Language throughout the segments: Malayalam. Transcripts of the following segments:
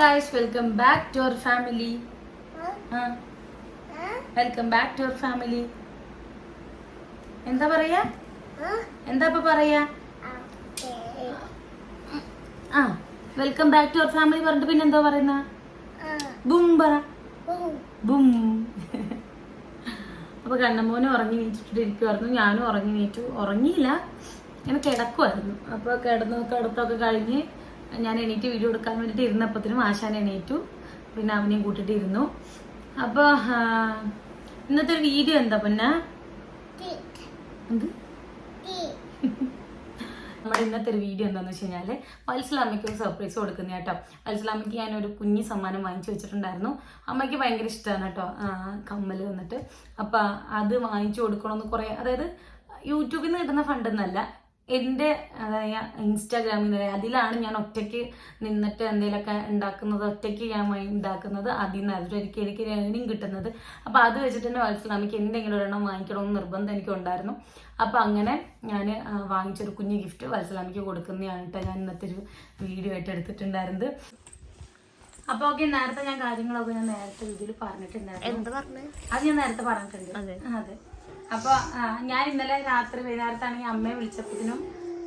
Guys welcome back to our family welcome back to our family എന്താ പറയാ? എന്താ ഇപ്പൊ പറയാ? ആ welcome back to our family പറഞ്ഞിട്ട് പിന്നെ എന്താ പറയുന്ന? ബും പറ. ബും. അപ്പൊ കണ്ണമോനും ഉറങ്ങി നീറ്റിട്ട് ഞാനും ഉറങ്ങി നീറ്റു ഉറങ്ങിയില്ല. ഇങ്ങനെ കിടക്കുമായിരുന്നു അപ്പൊ കിടന്ന് കിടത്തൊക്കെ കഴിഞ്ഞ് ഞാൻ എണീറ്റ് വീഡിയോ എടുക്കാൻ വേണ്ടിയിട്ട് ഇരുന്നപ്പത്തിനും ആശാൻ എണീറ്റു. പിന്നെ അവനെയും കൂട്ടിട്ട് ഇരുന്നു. അപ്പൊ ഇന്നത്തെ ഒരു വീഡിയോ എന്താ പിന്നെ? എന്ത്? നമ്മുടെ ഇന്നത്തെ ഒരു വീഡിയോ എന്താന്ന് വെച്ച് കഴിഞ്ഞാൽ വത്സലാമ്മയ്ക്ക് ഒരു സർപ്രൈസ് കൊടുക്കുന്ന കേട്ടോ. വത്സലാമ്മയ്ക്ക് ഞാൻ ഒരു കുഞ്ഞി സമ്മാനം വാങ്ങിച്ചു വെച്ചിട്ടുണ്ടായിരുന്നു. അമ്മയ്ക്ക് ഭയങ്കര ഇഷ്ടമാണ് കേട്ടോ കമ്മൽ വന്നിട്ട് അപ്പൊ അത് വാങ്ങിച്ചു കൊടുക്കണമെന്ന് കുറെ അതായത് യൂട്യൂബിൽ നിന്ന് കിട്ടുന്ന ഫണ്ട് എന്നല്ല എന്റെ ഇൻസ്റ്റാഗ്രാമിൽ നിന്ന് അതിലാണ് ഞാൻ ഒറ്റയ്ക്ക് നിന്നിട്ട് എന്തെങ്കിലുമൊക്കെ ഉണ്ടാക്കുന്നത് ഒറ്റയ്ക്ക് ഞാൻ ഉണ്ടാക്കുന്നത് അതിൽ നിന്ന് അതിലൊരിക്കൽ എനിക്ക് ഏണിങ് കിട്ടുന്നത്. അപ്പോൾ അത് വെച്ചിട്ട് തന്നെ വത്സലാമിക്ക് എന്തെങ്കിലും ഒരെണ്ണം വാങ്ങിക്കണമെന്ന് നിർബന്ധം എനിക്കുണ്ടായിരുന്നു. അപ്പോൾ അങ്ങനെ ഞാൻ വാങ്ങിച്ചൊരു കുഞ്ഞു ഗിഫ്റ്റ് വത്സലാമിക്ക് കൊടുക്കുന്നതാണ് കേട്ടോ ഞാൻ ഇന്നത്തെ ഒരു വീഡിയോ ആയിട്ട് എടുത്തിട്ടുണ്ടായിരുന്നത്. അപ്പൊ ഓക്കെ നേരത്തെ ഞാൻ കാര്യങ്ങളൊക്കെ ഞാൻ നേരത്തെ ഇതിൽ പറഞ്ഞിട്ടുണ്ടായിരുന്നു. അത് ഞാൻ നേരത്തെ പറഞ്ഞിട്ടുണ്ട്. അതെ. അപ്പൊ ഞാൻ ഇന്നലെ രാത്രി വൈകുന്നേരത്താണെങ്കിൽ അമ്മയെ വിളിച്ചപ്പോഴത്തിനും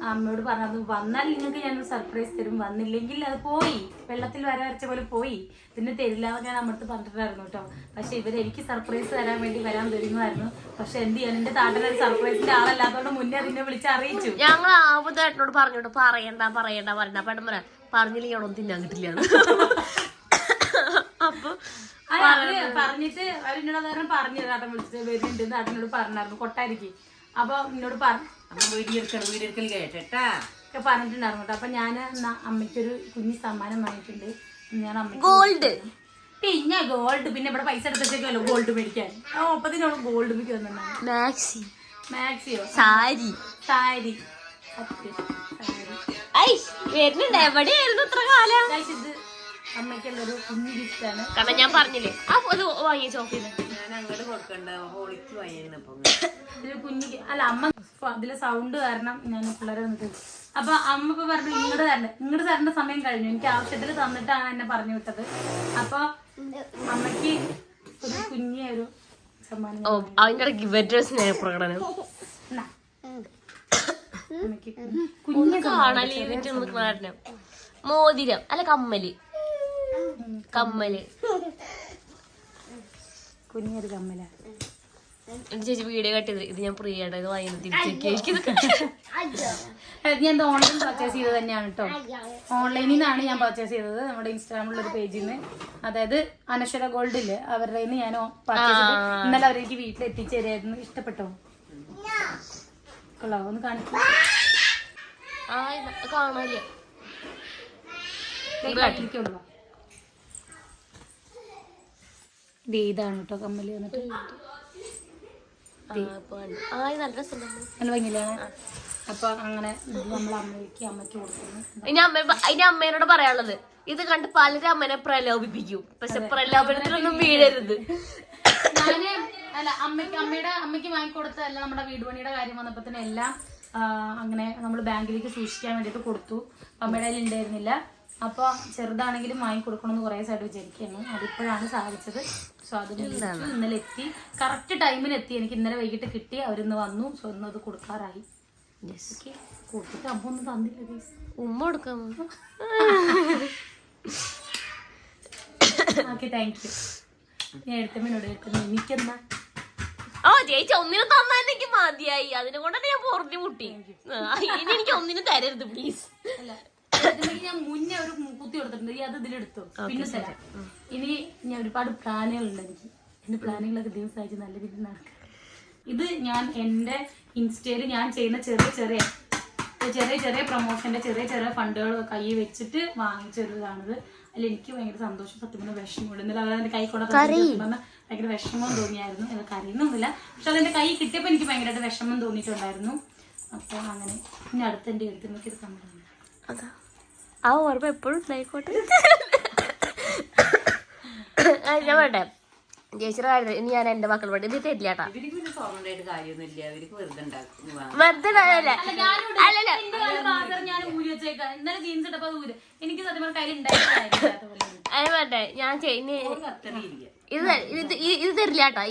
അമ്മയോട് പറഞ്ഞത് വന്നാൽ നിങ്ങൾക്ക് ഞാൻ സർപ്രൈസ് തരും. വന്നില്ലെങ്കിൽ അത് പോയി. വെള്ളത്തിൽ വര വരച്ച പോലെ പോയി. പിന്നെ തരില്ല എന്ന് ഞാൻ അമ്മടുത്ത് പറഞ്ഞിട്ടുണ്ടായിരുന്നു കേട്ടോ. പക്ഷെ ഇവർ എനിക്ക് സർപ്രൈസ് തരാൻ വേണ്ടി വരാൻ തരുന്നതായിരുന്നു. പക്ഷെ എന്ത് ചെയ്യാൻ? എന്റെ താട്ടിലൊരു സർപ്രൈസിന്റെ ആളല്ലാത്തതുകൊണ്ട് മുന്നേ അതിനെ വിളിച്ച് അറിയിച്ചു. ഞങ്ങൾ ആവുന്നേട്ടനോട് പറഞ്ഞോട്ട് പറയണ്ട പറയണ്ട പറയണ്ട. പെട്ടെന്ന് പറയാം പറഞ്ഞില്ലെങ്കിൽ അവിടെ തിന്നാൻ കിട്ടില്ല. അപ്പൊ പറഞ്ഞിട്ട് അവരെന്നോട് കാരണം പറഞ്ഞു താട്ടൻ വിളിച്ചിട്ട് വരുന്നുണ്ട് താട്ടനോട് പറഞ്ഞായിരുന്നു. കൊട്ടായിരിക്കും അപ്പൊ എന്നോട് പറഞ്ഞു അമ്മ വീടിയെടുക്കണം വീടെടുക്കൽ കേട്ടാ ഒക്കെ പറഞ്ഞിട്ടുണ്ടായിരുന്നു കേട്ടോ. അപ്പൊ ഞാൻ അമ്മയ്ക്കൊരു കുഞ്ഞി സമ്മാനം വാങ്ങിയിട്ടുണ്ട്. ഞാൻ അമ്മയ്ക്ക് ഗോൾഡ് പിന്നെ ഗോൾഡ് പിന്നെ ഇവിടെ പൈസ എടുത്തിട്ടേക്കല്ലോ ഗോൾഡ് മേടിക്കാൻ. ആ ഒപ്പത്തിനോട് ഗോൾഡ് മേടിക്ക് വന്നിട്ടുണ്ടായിരുന്നു. മാക്സി മാക്സിയോ സാരി സാരി വരുന്നുണ്ട്. എവിടെയായിരുന്നു ഇത്ര കാലം? ഇത് അമ്മയ്ക്കുള്ളൊരു കുഞ്ഞു ഗിഫ്റ്റാണ് കാരണം ഞാൻ പറഞ്ഞില്ലേ ആ അത് വാങ്ങിയ ഞാൻ അങ്ങോട്ട് കൊടുക്കണ്ട ഹോളിക്ക് കുഞ്ഞു അല്ല അമ്മ ഫ- സൗണ്ട് കാരണം ഞാൻ പിള്ളേരെ വന്നിട്ട് അപ്പൊ അമ്മ ഇപ്പൊ പറഞ്ഞു ഇങ്ങോട്ട് തരണ്ട ഇങ്ങോട്ട് തരേണ്ട സമയം കഴിഞ്ഞു. എനിക്ക് ആവശ്യത്തിൽ തന്നിട്ടാണ് എന്നെ പറഞ്ഞു വിട്ടത്. അപ്പൊ അമ്മയ്ക്ക് ഒരു കുഞ്ഞിയ ഒരു സമ്മാനം ഓ അതിന്റെ ഇടയ്ക്ക് ഇവരുടെ ഒന്ന് കാണാൻ മോതിരം അല്ല കമ്മൽ. കമ്മൽ. കുഞ്ഞൊരു കമ്മല. എന്റെ ചേച്ചി വീഡിയോ കട്ടിയത് ഇത് ഞാൻ പ്രിയയുടെ ഇത് വാങ്ങി തിരിച്ചേക്ക് ഞാൻ ഇത് ഓൺലൈൻ പർച്ചേസ് ചെയ്തത് തന്നെയാണ് കേട്ടോ ഓൺലൈനിൽ നിന്നാണ് ഞാൻ പർച്ചേസ് ചെയ്തത്. നമ്മുടെ ഇൻസ്റ്റാഗ്രാമിലുള്ള ഒരു പേജിൽ നിന്ന് അതായത് അനശ്വര ഗോൾഡിൽ ഇല്ലേ? അവരുടെ നിന്ന് ഞാൻ പർച്ചേസ് ഇന്നലെ അവരേക്ക് വീട്ടിൽ എത്തിച്ചേരായിരുന്നു. ഇഷ്ടപ്പെട്ടോ? കൊള്ളാവോ ഒന്ന് കാണിക്കും. ആ ഇത് കാണാനില്ല ഇരിക്കുള്ളൂ ഇത് ഇതാണ് കേട്ടോ കമ്മൽ വന്നിട്ട്. നല്ല ഭംഗിയിലാണ്. അപ്പൊ അങ്ങനെ നമ്മൾ അമ്മയ്ക്ക് അമ്മയ്ക്ക് കൊടുക്കുന്നു. ഇനി അമ്മ ഇനി അമ്മേനോട് പറയാനുള്ളത്. ഇത് കണ്ട് പലരും അമ്മനെ പ്രലോഭിപ്പിക്കും. പക്ഷെ പ്രലോഭനത്തിലൊന്നും വീഴരുത്. ഞാൻ അല്ല അമ്മയ്ക്ക് അമ്മയുടെ അമ്മയ്ക്ക് വാങ്ങിക്കൊടുത്ത അല്ല നമ്മുടെ വീട് പണിയുടെ കാര്യം വന്നപ്പോ തന്നെ എല്ലാം അങ്ങനെ നമ്മൾ ബാങ്കിലേക്ക് സൂക്ഷിക്കാൻ വേണ്ടിട്ട് കൊടുത്തു. അമ്മയുടെ കയ്യിൽ ഉണ്ടായിരുന്നില്ല അപ്പൊ ചെറുതാണെങ്കിലും വാങ്ങി കൊടുക്കണമെന്ന് കുറേ സൈഡ് വിചാരിക്കുന്നു അതിപ്പോഴാണ് സാധിച്ചത്. സോ അത് ഇന്നലെ എത്തി കറക്റ്റ് ടൈമിന് എത്തി എനിക്ക് ഇന്നലെ വൈകിട്ട് കിട്ടി. അവരിന്ന് വന്നു. സോ ഇന്ന് അത് കൊടുക്കാറായി. ഓക്കെ കൊടുത്തിട്ട് അമ്മ ഒന്നും തന്നില്ല ഉമ്മ കൊടുക്കാം ഓക്കെ താങ്ക് യു ഞാൻ എടുത്തമ്മനോട് എടുക്കുന്നു എനിക്കെന്നാ ഓ ചേച്ചി ഒന്നിനും തന്നാ എനിക്ക് മതിയായി. അതിനെ കൊണ്ടാണ് ഞാൻ പൊറഞ്ഞു മുട്ടി. ഇനി എനിക്ക് ഒന്നിനും തരരുത് പ്ലീസ് അല്ല. ഇതിലേക്ക് ഞാൻ മുന്നേ ഒരു കുത്തി കൊടുത്തിട്ടുണ്ട്. ഈ അത് ഇതിലെടുത്തു. പിന്നെ തരാം. ഇനി ഞാൻ ഒരുപാട് പ്ലാനുകളുണ്ട് എനിക്ക്. എന്റെ പ്ലാനുകളൊക്കെ അയച്ച് നല്ല രീതിയിൽ നടക്കാം. ഇത് ഞാൻ എന്റെ ഇൻസ്റ്റയിൽ ഞാൻ ചെയ്യുന്ന ചെറിയ ചെറിയ ചെറിയ ചെറിയ പ്രൊമോഷന്റെ ചെറിയ ചെറിയ ഫണ്ടുകൾ കൈ വെച്ചിട്ട് വാങ്ങിച്ചൊരിതാണിത്. അതിൽ എനിക്ക് ഭയങ്കര സന്തോഷം സത്യം പറഞ്ഞ വിഷമമുണ്ട്. ഇന്നലെ എന്റെ കൈ കൂടെ ഭയങ്കര വിഷമം തോന്നിയായിരുന്നു. അത് കരയുന്നൊന്നുമില്ല. പക്ഷെ അതെന്റെ കൈ കിട്ടിയപ്പോൾ എനിക്ക് ഭയങ്കരമായിട്ട് വിഷമം തോന്നിയിട്ടുണ്ടായിരുന്നു. അപ്പോൾ അങ്ങനെ ഇനി അടുത്ത എന്റെ സംഭവം ഇത് കണ്ടു. ആ ഓർമ്മ എപ്പോഴും ഉണ്ടായിക്കോട്ടെ. ഞാൻ വേണ്ടേ ചേച്ചിയുടെ കാര്യം ഇനി ഞാൻ എന്റെ മക്കൾ വേണ്ടി ഇത് തരില്ല കേട്ടാ. വെറുതെ അല്ലല്ല അത് ഉണ്ടായിട്ടില്ല ഞാൻ ഇനി ഇത് ഇത് ഇത് തരില്ല കേട്ടോ.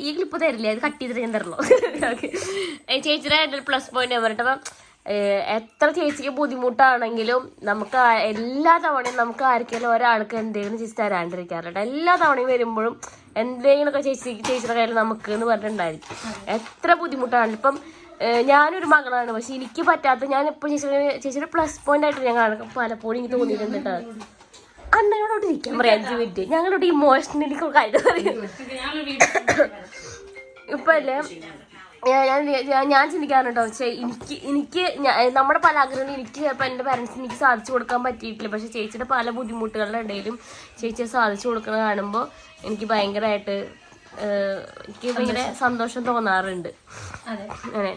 ഈ ക്ലിപ്പ് തരില്ല. ഇത് കട്ട് ചെയ്തിട്ട് ഞാൻ തരുള്ളൂ ചേച്ചിയുടെ എന്റെ പ്ലസ് പോയിന്റ് പറഞ്ഞിട്ട് അപ്പം എത്ര ചേച്ചിക്ക് ബുദ്ധിമുട്ടാണെങ്കിലും നമുക്ക് എല്ലാ തവണയും നമുക്ക് ആർക്കെങ്കിലും ഒരാൾക്ക് എന്തെങ്കിലും ചേച്ചി തരാണ്ടിരിക്കാറുണ്ട്. എല്ലാ തവണയും വരുമ്പോഴും എന്തെങ്കിലുമൊക്കെ ചേച്ചി ചേച്ചിയുടെ കയ്യിൽ നമുക്ക് എന്ന് പറഞ്ഞിട്ടുണ്ടായിരിക്കും. എത്ര ബുദ്ധിമുട്ടാണ്. ഇപ്പം ഞാനൊരു മകളാണ്. പക്ഷെ എനിക്ക് പറ്റാത്ത ഞാൻ ഇപ്പം ചേച്ചിയുടെ ചേച്ചിയുടെ പ്ലസ് പോയിന്റ് ആയിട്ട് ഞാൻ കാണും പലപ്പോഴും എനിക്ക് തോന്നിയിട്ടുണ്ട് കേട്ടോ. അന്നങ്ങളോട് ഇരിക്കാൻ പറയാം അഞ്ച് മിനിറ്റ് ഞങ്ങളോട് ഇമോഷണലി കാര്യം പറയും. ഇപ്പൊ അല്ലേ ഞാൻ ഞാൻ- ചിന്തിക്കാറുണ്ടോ പക്ഷേ എനിക്ക് എനിക്ക് നമ്മുടെ പല ആഗ്രഹങ്ങളും എനിക്ക് ചിലപ്പോൾ എന്റെ പാരൻസിന് എനിക്ക് സാധിച്ചു കൊടുക്കാൻ പറ്റിയിട്ടില്ല. പക്ഷേ ചേച്ചിയുടെ പല ബുദ്ധിമുട്ടുകളുടെ ഇടയിലും ചേച്ചിയെ സാധിച്ചു കൊടുക്കുന്നത് കാണുമ്പോൾ എനിക്ക് ഭയങ്കരമായിട്ട് എനിക്ക് ഭയങ്കര സന്തോഷം തോന്നാറുണ്ട്. അങ്ങനെ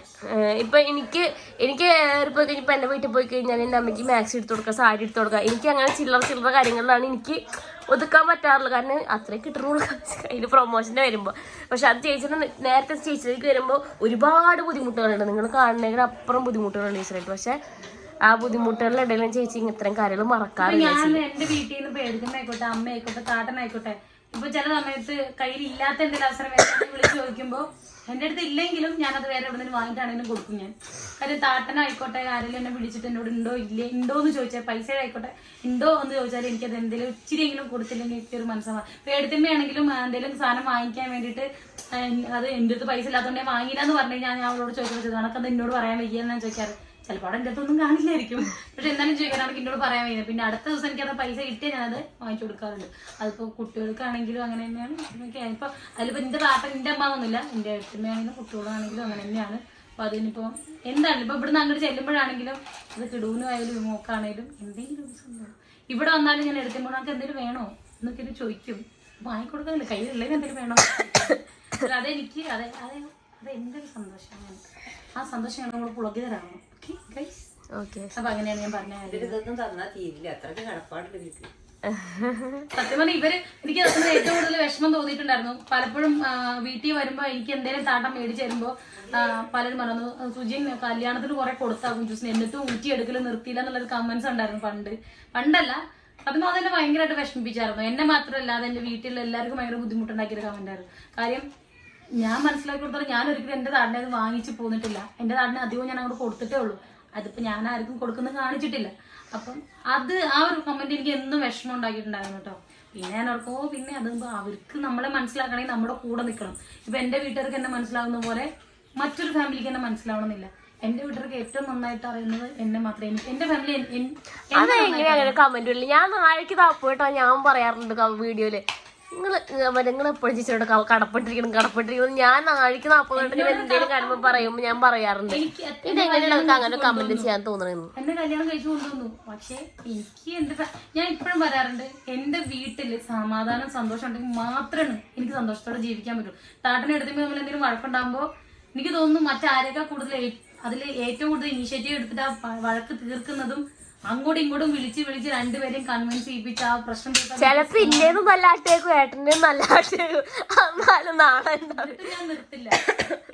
ഇപ്പൊ എനിക്ക് എനിക്ക് ഇപ്പൊ ഇപ്പൊ എന്റെ വീട്ടിൽ പോയി കഴിഞ്ഞാൽ എന്റെ അമ്മയ്ക്ക് മാക്സ് എടുത്തു കൊടുക്കുക സാരി എടുത്തു കൊടുക്കുക. എനിക്ക് അങ്ങനെ ചില്ലറ ചില്ലറ കാര്യങ്ങളിലാണ് എനിക്ക് ഒതുക്കാൻ പറ്റാറുള്ളത് കാരണം അത്രയും കിട്ടുന്നുള്ളൂ അതിന് പ്രൊമോഷന്റെ വരുമ്പോൾ പക്ഷെ അത് ചേച്ചിന് നേരത്തെ ചേച്ചിയിലേക്ക് വരുമ്പോൾ ഒരുപാട് ബുദ്ധിമുട്ടുകളുണ്ട്. നിങ്ങൾ കാണുന്നതിന് അപ്പുറം ബുദ്ധിമുട്ടുകളുണ്ട് ചേച്ചിയായിട്ട് പക്ഷെ ആ ബുദ്ധിമുട്ടുകളുടെ ഇടയിലും ചേച്ചി ഇത്രയും കാര്യങ്ങൾ മറക്കാറില്ല ഞാൻ എന്റെ വീട്ടിൽ നിന്ന് പേടിക്കുന്നായിക്കോട്ടെ അമ്മയായിക്കോട്ടെ താട്ടനായിക്കോട്ടെ ഇപ്പൊ ചില സമയത്ത് കയ്യിൽ ഇല്ലാത്ത എന്തെങ്കിലും അവസരം വിളിച്ച് ചോദിക്കുമ്പോ എന്റെ അടുത്ത് ഇല്ലെങ്കിലും ഞാൻ അത് വേറെ എവിടെ നിന്ന് വാങ്ങിയിട്ടാണെങ്കിലും കൊടുക്കും ഞാൻ. കാര്യം താട്ടനായിക്കോട്ടെ ആരെങ്കിലും എന്നെ വിളിച്ചിട്ട് എന്നോട് ഉണ്ടോ ഇല്ലേ ഉണ്ടോ എന്ന് ചോദിച്ചാൽ പൈസ ആയിക്കോട്ടെ ഉണ്ടോ എന്ന് ചോദിച്ചാൽ എനിക്ക് എനിക്കത് എന്തെങ്കിലും ഇച്ചിരിയെങ്കിലും കൊടുത്തില്ലെങ്കിൽ എനിക്കൊരു മനസ്സമാണ് പേടിത്തമ്മയാണെങ്കിലും എന്തെങ്കിലും സാധനം വാങ്ങിക്കാൻ വേണ്ടിട്ട് അത് എന്റെ അടുത്ത് പൈസ ഇല്ലാത്തതുകൊണ്ട് വാങ്ങിയില്ല എന്ന് പറഞ്ഞു കഴിഞ്ഞാൽ ഞാൻ അവളോട് ചോദിച്ചത് കണക്കത് എന്നോട് പറയാൻ വയ്യെന്ന്? ഞാൻ ചോദിക്കാറ്. ചിലപ്പോൾ അവിടെ എന്റെ അടുത്തൊന്നും കാണില്ലായിരിക്കും. പക്ഷെ എന്നാലും ചോദിക്കാനാണ് എന്നോട് പറയാൻ വയ്യ. പിന്നെ അടുത്ത ദിവസം എനിക്ക് അത് പൈസ കിട്ടിയാൽ ഞാനത് വാങ്ങിച്ചു കൊടുക്കാറുണ്ട്. അതിപ്പോൾ കുട്ടികൾക്കാണെങ്കിലും അങ്ങനെ തന്നെയാണ്. ഇപ്പൊ അതിലിപ്പോൾ എന്റെ പാട്ട എന്റെ അമ്മ ഒന്നുമില്ല. എന്റെ അടുത്തമ്മയാണെങ്കിലും കുട്ടികളാണെങ്കിലും അങ്ങനെ തന്നെയാണ്. അപ്പോൾ അതിനിപ്പോൾ എന്താണ്? ഇപ്പോൾ ഇവിടുന്ന് അങ്ങോട്ട് ചെല്ലുമ്പോഴാണെങ്കിലും അത് കിടൂനുമായാലും മോക്കാണെങ്കിലും എന്തെങ്കിലും സംഭവം. ഇവിടെ വന്നാലും ഞാൻ എടുക്കുമ്പോൾ നമുക്ക് എന്തെങ്കിലും വേണോ? എന്നൊക്കെ ചോദിക്കും. വാങ്ങിക്കൊടുക്കാനില്ല കയ്യിലുള്ള എന്തെങ്കിലും വേണോ? അതെനിക്ക് അതെ അതെ അത് ഒരു സന്തോഷമാണ് ആ സന്തോഷം നമ്മൾ പുളകി തരാമോ അപ്പൊ അങ്ങനെയാണ് ഞാൻ പറഞ്ഞ കാര്യം. ഇതൊന്നും തന്നാ തീരില്ല. അത്രയ്ക്ക് കടപ്പാടുണ്ട് എനിക്ക് സത്യം പറഞ്ഞാൽ ഇവർ എനിക്ക് അതിന് ഏറ്റവും കൂടുതൽ വിഷമം തോന്നിയിട്ടുണ്ടായിരുന്നു. പലപ്പോഴും വീട്ടിൽ വരുമ്പോ എനിക്ക് എന്തെങ്കിലും താട്ടം മേടിച്ച് തരുമ്പോ പലരും പറഞ്ഞു സുജിൻ കല്യാണത്തിന് കുറെ കൊടുത്താകും ജ്യൂസിന് എന്നിട്ടും ഊറ്റി എടുക്കൽ നിർത്തിയില്ല എന്നുള്ളൊരു കമന്റ്സ് ഉണ്ടായിരുന്നു പണ്ട്. പണ്ടല്ല. അപ്പൊ അതെന്നെ ഭയങ്കരമായിട്ട് വിഷമിപ്പിച്ചായിരുന്നു. എന്നെ മാത്രമല്ല അത് എന്റെ വീട്ടിലുള്ള എല്ലാവർക്കും ഭയങ്കര ബുദ്ധിമുട്ടുണ്ടാക്കിയൊരു കമന്റ് ആയിരുന്നു. കാര്യം ഞാൻ മനസ്സിലാക്കി കൊടുത്താൽ ഞാൻ ഒരിക്കലും എന്റെ നാടിനെ അത് വാങ്ങിച്ചു പോന്നിട്ടില്ല. എന്റെ നാടിനെ അധികവും ഞാൻ അങ്ങോട്ട് കൊടുത്തിട്ടേ ഉള്ളൂ. അതിപ്പോ ഞാൻ ആർക്കും കൊടുക്കുന്നത് കാണിച്ചിട്ടില്ല. അപ്പം അത് ആ ഒരു കമന്റ് എനിക്ക് എന്നും വിഷമം ഉണ്ടാക്കിയിട്ടുണ്ടായിരുന്നു കേട്ടോ. പിന്നെ ഞാൻ ഓർക്കോ ഓ പിന്നെ അത് അവർക്ക് നമ്മളെ മനസ്സിലാക്കണമെങ്കിൽ നമ്മുടെ കൂടെ നിൽക്കണം. ഇപ്പൊ എന്റെ വീട്ടുകാർക്ക് എന്നെ മനസ്സിലാവുന്ന പോലെ മറ്റൊരു ഫാമിലിക്ക് എന്നെ മനസ്സിലാവണമെന്നില്ല. എന്റെ വീട്ടുകാർക്ക് ഏറ്റവും നന്നായിട്ട് അറിയുന്നത് എന്നെ മാത്രമേ എന്റെ ഫാമിലി അതെങ്ങനെ അങ്ങനെ കമന്റ് ഇല്ല ഞാൻ നാളേക്ക് തപ്പോയിട്ടോ ഞാൻ പറയാറുണ്ട് വീഡിയോയിൽ നിങ്ങൾ നിങ്ങൾ എപ്പോഴും ചേച്ചിയോട് കടപ്പെട്ടിരിക്കണം കടപ്പെട്ടിരിക്കണം. ഞാൻ നാളേക്ക് നാൽപ്പതുണ്ടെങ്കിൽ എന്തെങ്കിലും കാണുമ്പോൾ പറയുമ്പോൾ ഞാൻ പറയാറുണ്ട്. ഇതെങ്ങനെയാണ് നിങ്ങൾക്ക് അങ്ങനെ കമന്റ് ചെയ്യാൻ തോന്നണെന്ന് എന്നെ കല്യാണം കഴിച്ചു കൊണ്ടുവന്നു. പക്ഷെ എനിക്ക് എന്റെ ഞാൻ ഇപ്പോഴും പറയാറുണ്ട് എന്റെ വീട്ടിൽ സമാധാനം സന്തോഷം ഉണ്ടെങ്കിൽ മാത്രമാണ് എനിക്ക് സന്തോഷത്തോടെ ജീവിക്കാൻ പറ്റും. താട്ടനെ എടുത്തുമ്പോൾ നമ്മൾ എന്തെങ്കിലും വഴക്കുണ്ടാകുമ്പോ എനിക്ക് തോന്നുന്നു മറ്റാരേക്കാൾ കൂടുതൽ അതിൽ ഏറ്റവും കൂടുതൽ ഇനീഷ്യേറ്റീവ് എടുത്തിട്ട് ആ വഴക്ക് തീർക്കുന്നതും അങ്ങോട്ടും ഇങ്ങോട്ടും വിളിച്ച് വിളിച്ച് രണ്ടുപേരെയും കൺവിൻസ് ചെയ്യിപ്പിച്ച് ആ പ്രശ്നം തീർക്കാൻ ചിലപ്പോ ഇന്നേന്നും നല്ല ആട്ടേക്കും ഏട്ടന്റെയും നല്ല ആട്ടേക്കും എന്നാലും നാളെ എന്നിട്ട് ഞാൻ നിർത്തില്ല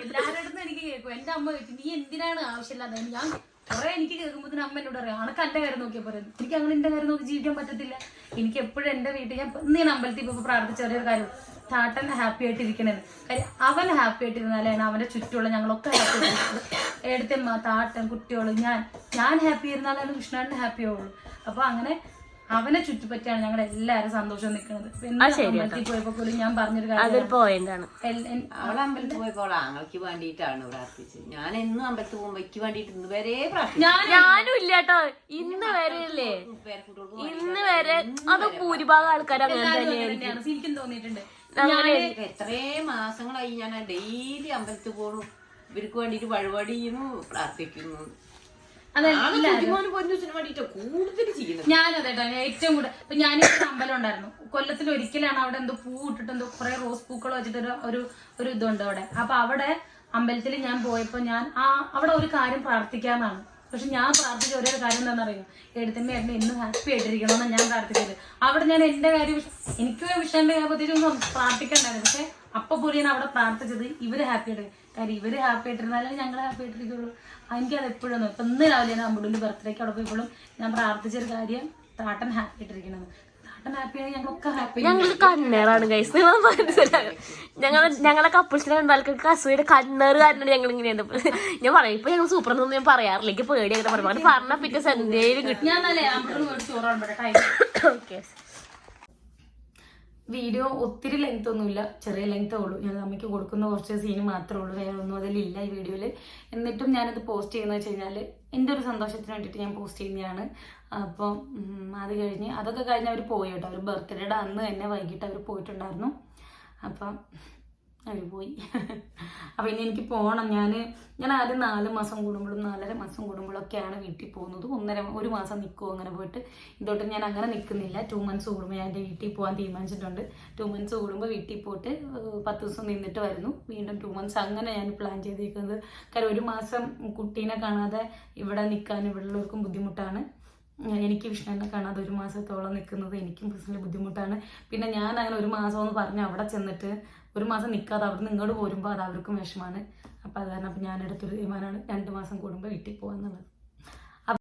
എല്ലാവരുടെ അടുത്തും എനിക്ക് കേൾക്കും. എന്റെ അമ്മ ചോദിക്കും നീ എന്തിനാണ് ആവശ്യമില്ലാതെ? ഞാൻ കുറെ എനിക്ക് കേൾക്കുമ്പോൾ അമ്മ എന്നോട് പറയാം അണക്ക് എന്റെ കാര്യം നോക്കിയാൽ പറയുന്നു എനിക്ക് അങ്ങനെ എന്റെ കാര്യം നോക്കി ജീവിക്കാൻ പറ്റത്തില്ല. എനിക്ക് എപ്പോഴും എന്റെ വീട്ടിൽ ഞാൻ ഇന്ന് ഞാൻ അമ്പലത്തിൽ പോയി പ്രാർത്ഥിച്ച ഒരേ കാര്യം. താട്ടൻ ഹാപ്പി ആയിട്ടിരിക്കണത്. കാര്യം അവൻ ഹാപ്പി ആയിട്ടിരുന്നാലാണ് അവന്റെ ചുറ്റുമുള്ള ഞങ്ങളൊക്കെ ഹാപ്പി ആയിട്ടിരിക്കുന്നത് എടുത്തമ്മ താട്ടൻ കുട്ടിയോൾ ഞാൻ ഞാൻ ഹാപ്പി ഇരുന്നാലാണ് കൃഷ്ണൻ ഹാപ്പി ആവുള്ളൂ. അപ്പൊ അങ്ങനെ അവനെ ചുറ്റിപ്പറ്റിയാണ് ഞങ്ങൾ എല്ലാരും സന്തോഷം നിൽക്കുന്നത് പിന്നെ അമ്പലത്തിൽ പോയപ്പോ പോലും ഞാൻ പറഞ്ഞൊരു കാര്യം അതൊരു പോയിന്റാണ് അവൾ അമ്പലത്തിൽ പോയപ്പോൾ ആങ്ങൾക്ക് വേണ്ടിയിട്ടാണ് പ്രാർത്ഥിച്ചത് ഞാൻ എന്നും അമ്പലത്തിൽ പോകുമ്പോൾ എനിക്ക് വേണ്ടിയിട്ട് ഇന്ന് വരെ പ്രാർത്ഥിച്ചു. ഞാൻ ഞാനും ഇല്ല കേട്ടോ. ഇന്ന് വരെ ഇന്ന് വരെ അത് ഭൂരിഭാഗം ആൾക്കാർ അങ്ങനെ തന്നെയാണ് എനിക്കും തോന്നിയിട്ടുണ്ട്. എത്രയും മാസങ്ങളായി ഞാൻ ഡെയിലി അമ്പലത്തിൽ പോണു. ഇവർക്ക് വേണ്ടിട്ട് വഴിപാട് ചെയ്യുന്നു പ്രാർത്ഥിക്കുന്നു ഞാനതേട്ടാ ഏറ്റവും കൂടുതൽ ഇപ്പൊ ഞാനിവിടെ അമ്പലം ഉണ്ടായിരുന്നു. കൊല്ലത്തിൽ ഒരിക്കലാണ് അവിടെ എന്തോ പൂ ഇട്ടിട്ട് എന്തോ കുറെ റോസ് പൂക്കൾ വെച്ചിട്ട് ഒരു ഒരു ഇതുണ്ട് അവിടെ. അപ്പൊ അവിടെ അമ്പലത്തിൽ ഞാൻ പോയപ്പോ ഞാൻ ആ അവിടെ ഒരു കാര്യം പ്രാർത്ഥിക്കാന്നാണ്. പക്ഷെ ഞാൻ പ്രാർത്ഥിച്ച ഒരേ കാര്യം കാര്യം അറിയാം എടുത്തമ്മ ഏട്ടനെ എന്നും ഹാപ്പി ആയിട്ടിരിക്കണമെന്ന് ഞാൻ പ്രാർത്ഥിച്ചത്. അവിടെ ഞാൻ എന്റെ കാര്യം എനിക്ക് വിഷയം പ്രത്യേകിച്ചൊന്നും പ്രാർത്ഥിക്കണ്ടായിരുന്നു. പക്ഷെ അപ്പൊ പോലും ഞാൻ അവിടെ പ്രാർത്ഥിച്ചത്. ഇവർ ഹാപ്പി ആയിട്ട് കാര്യം ഇവർ ഹാപ്പി ആയിട്ടിരുന്നാലേ ഞങ്ങൾ ഹാപ്പി ആയിട്ടിരിക്കുള്ളൂ. എനിക്കത് എപ്പോഴും ഇപ്പൊ ഇന്ന് രാവിലെ ഞാൻ അമ്പുഡിന്റെ ബർത്ത്ഡേക്ക് അവിടെ പോയപ്പോഴും ഞാൻ പ്രാർത്ഥിച്ചൊരു കാര്യം താട്ടൻ ഹാപ്പി ആയിട്ടിരിക്കണമെന്ന് ഞങ്ങൾ കണ്ണേറാണ് ഗൈസ് നിങ്ങൾ മനസ്സിലാകും ഞങ്ങൾ ഞങ്ങളെ കപ്പിൾസിനെ കണ്ടാൽക്കൊക്കെ അസൂയുടെ കണ്ണേറ് കാരണം ഞങ്ങൾ ഇങ്ങനെയാണ് ഞാൻ പറയും ഇപ്പൊ ഞങ്ങൾ സൂപ്പർ എന്നൊന്നും ഞാൻ പറയാറില്ല. എനിക്ക് പേടി അങ്ങനെ അത് പറഞ്ഞ പിറ്റേ സന്ധ്യയിൽ കിട്ടും. ഓക്കെ വീഡിയോ ഒത്തിരി ലെങ്ത് ഒന്നുമില്ല. ചെറിയ ലെങ്ത് ഉള്ളൂ. ഞാൻ അമ്മയ്ക്ക് കൊടുക്കുന്ന കുറച്ച് സീന് മാത്രമേ ഉള്ളൂ. വേറെ ഒന്നും അതിലില്ല ഈ വീഡിയോയിൽ എന്നിട്ടും ഞാനത് പോസ്റ്റ് ചെയ്യുന്നത് വെച്ച് കഴിഞ്ഞാൽ എന്റെ ഒരു സന്തോഷത്തിന് വേണ്ടിയിട്ട് ഞാൻ പോസ്റ്റ് ചെയ്യുന്നതാണ് അപ്പോൾ അത് കഴിഞ്ഞ് അതൊക്കെ കഴിഞ്ഞ് അവർ പോയി കേട്ടോ. അവർ ബർത്ത്ഡേയുടെ അന്ന് തന്നെ വൈകിട്ട് അവർ പോയിട്ടുണ്ടായിരുന്നു. അപ്പം അവർ പോയി അപ്പം ഇനി എനിക്ക് പോകണം ഞാൻ ഞാൻ ആദ്യം നാല് മാസം കൂടുമ്പോഴും നാലര മാസം കൂടുമ്പോഴൊക്കെയാണ് വീട്ടിൽ പോകുന്നത്. ഒന്നര ഒരു മാസം നിൽക്കുമോ അങ്ങനെ പോയിട്ട്. ഇതോട്ട് ഞാൻ അങ്ങനെ നിൽക്കുന്നില്ല ടു മന്ത്സ് കൂടുമ്പോൾ ഞാൻ എന്റെ വീട്ടിൽ പോകാൻ തീരുമാനിച്ചിട്ടുണ്ട്. ടു മന്ത്സ് കൂടുമ്പോൾ വീട്ടിൽ പോയിട്ട് പത്ത് ദിവസം നിന്നിട്ട് വരുന്നു. വീണ്ടും ടു മന്ത്സ് അങ്ങനെ ഞാൻ പ്ലാൻ ചെയ്തിരിക്കുന്നത് കാരണം ഒരു മാസം കുട്ടീനെ കാണാതെ ഇവിടെ നിൽക്കാൻ ഇവിടെയുള്ളവർക്കും ബുദ്ധിമുട്ടാണ്. എനിക്ക് വിഷ്ണുവിനെ കാണാതെ ഒരു മാസത്തോളം നിൽക്കുന്നത് എനിക്കും പേഴ്സണലി ബുദ്ധിമുട്ടാണ്. പിന്നെ ഞാൻ അങ്ങനെ ഒരു മാസം എന്ന് പറഞ്ഞ് അവിടെ ചെന്നിട്ട് ഒരു മാസം നിൽക്കാതെ അവർ നിങ്ങോട് പോരുമ്പോൾ അത് അവർക്കും വിഷമാണ്. അപ്പോൾ അത് കാരണം അപ്പം ഞാൻ എടുത്തൊരു തീരുമാനമാണ് രണ്ട് മാസം കൂടുമ്പോൾ വീട്ടിൽ പോകാന്നുള്ളത്